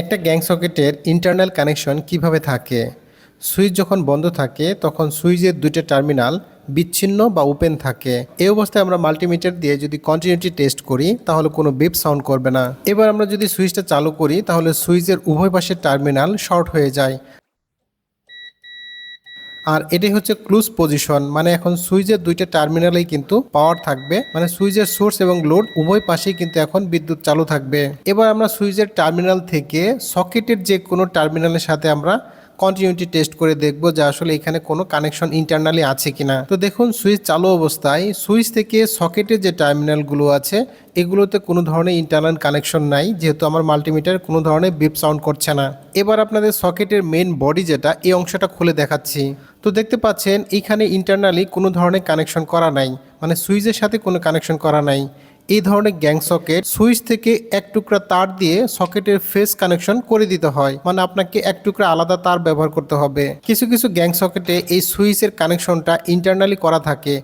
একটা gang সকেটের internal connection কীভাবে থাকে? সুইচ যখন বন্ধ থাকে, তখন সুইচের দুইটা টার্মিনাল বিচ্ছিন্ন বা ওপেন থাকে। এই অবস্থায় আমরা মাল্টিমিটার দিয়ে যদি কন্টিনিউটি টেস্ট করি, তাহলে কোনো বিপ সাউন্ড করবে না। এবার আমরা যদি সুইচটা চালু করি, তাহলে সুইচের উভয় পাশের টার্মিনাল শর্ট হয়ে যায়। আর এটি হচ্ছে ক্লুজ পজিশন মানে এখন সুইচের দুইটা টার্মিনালেই কিন্তু পাওয়ার থাকবে মানে সুইচের সোর্স এবং লোড উভয় পাশেই কিন্তু এখন বিদ্যুৎ চালু থাকবে। এবার আমরা সুইচের টার্মিনাল থেকে সকেটের যে কোনো টার্মিনালের সাথে আমরা কন্টিনিউটি টেস্ট করে দেখব যে আসলে এখানে কোনো কানেকশন ইন্টারনালি আছে কিনা। তো দেখুন সুইচ চালু অবস্থায় সুইচ থেকে সকেটের যে টার্মিনালগুলো আছে, এগুলোতে কোনো ধরনের ইন্টারনাল কানেকশন নাই, যেহেতু আমার মাল্টিমিটার কোনো ধরনের বিপ সাউন্ড করছে না। এবার আপনাদের সকেটের মেন বডি যেটা, এই অংশটা খুলে দেখাচ্ছি। তো দেখতে পাচ্ছেন, এখানে ইন্টারনালি কোনো ধরনের কানেকশন করা নাই মানে সুইচের সাথে কোনো কানেকশন করা নাই। এই ধরনের গ্যাং সকেট সুইচ থেকে এক টুকরা তার দিয়ে সকেটের ফেস কানেকশন করে দিতে হয়। মানে আপনাকে এক টুকরা আলাদা তার ব্যবহার করতে হবে। কিছু কিছু গ্যাং সকেটে এই সুইচের কানেকশনটা ইন্টারনালি করা থাকে।